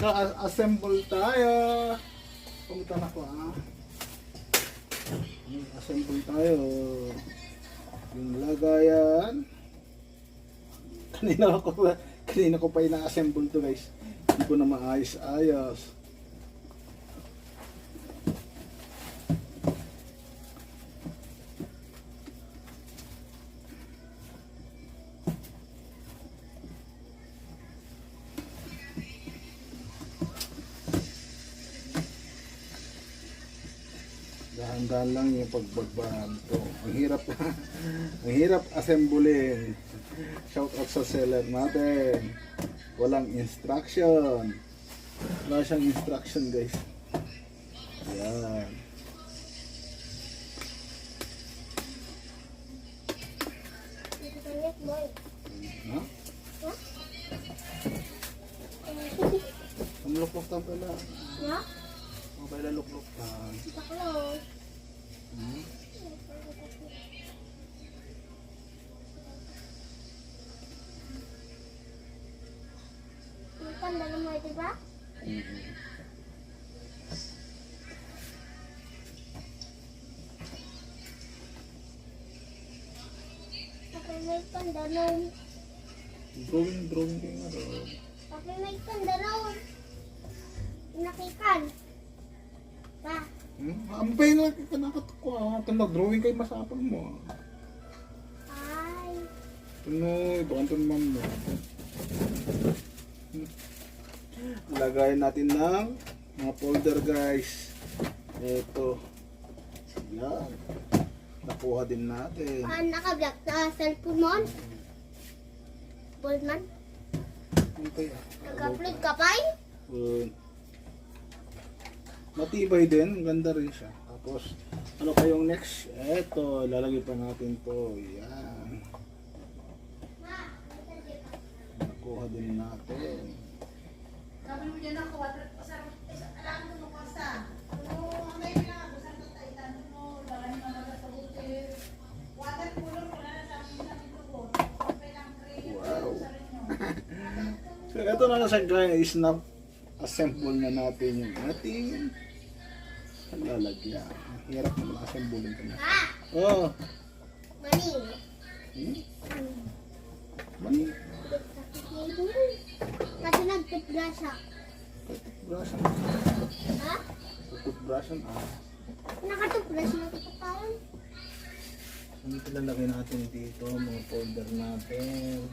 Magka-assemble tayo. Pumunta na ko ah. Assemble tayo. Yung lagayan. Kanina ko pa, kanina ko pa ina-assemble to guys. Hindi ko na maayos-ayos. Dahan-dahan lang yung pagbagbahan ko. Ang hirap, ang hirap assemblein. Shout out sa seller natin. Walang instruction. Wala siyang instruction guys. Yan. Ha? Ang luklok ka pala. Ya, Ang pala luklok ka. kita kalau Hmm? Pak? Mhm. Tapi may dalam, Drawing, drawing kayo nga daw. tapi may dalam. Nakikan. Pa, Hmm? Ampay na ka nakatuko ah. Ito nag-drawing kayo masapag mo. ah. ay, Ito ito ang tunman mo. Hmm. Lagayan natin ng mga folder guys. Ito. Yan. Nakuha din natin. ah, naka-block sa cellphone mo. Boldman, Ampay ah. nag-upload ka pa eh? Matibay din, ganda rin siya. Tapos, ano kayong next? Eto, lalagay pa natin to. Yan. Nakuha din natin. Sabi mo dyan ako, water, sa, alam mo nung kasa. Ano, may pinakabusan ko tayo, tanong mo, lalani mo na sa buti. Water wala na sa amin sa dito ko. Okay lang, cream. Wow. So, ito na na siya guys, na assemble na natin yung ating lalagyan. Ang Hirap naman assemble ito na. Ah, Oh, mali. hmm? Mani. Ako. Toothbrushan. Ha? Toothbrushan ah. Naka-toothbrush na ito pa Ano ito lalagay natin dito, mga folder natin.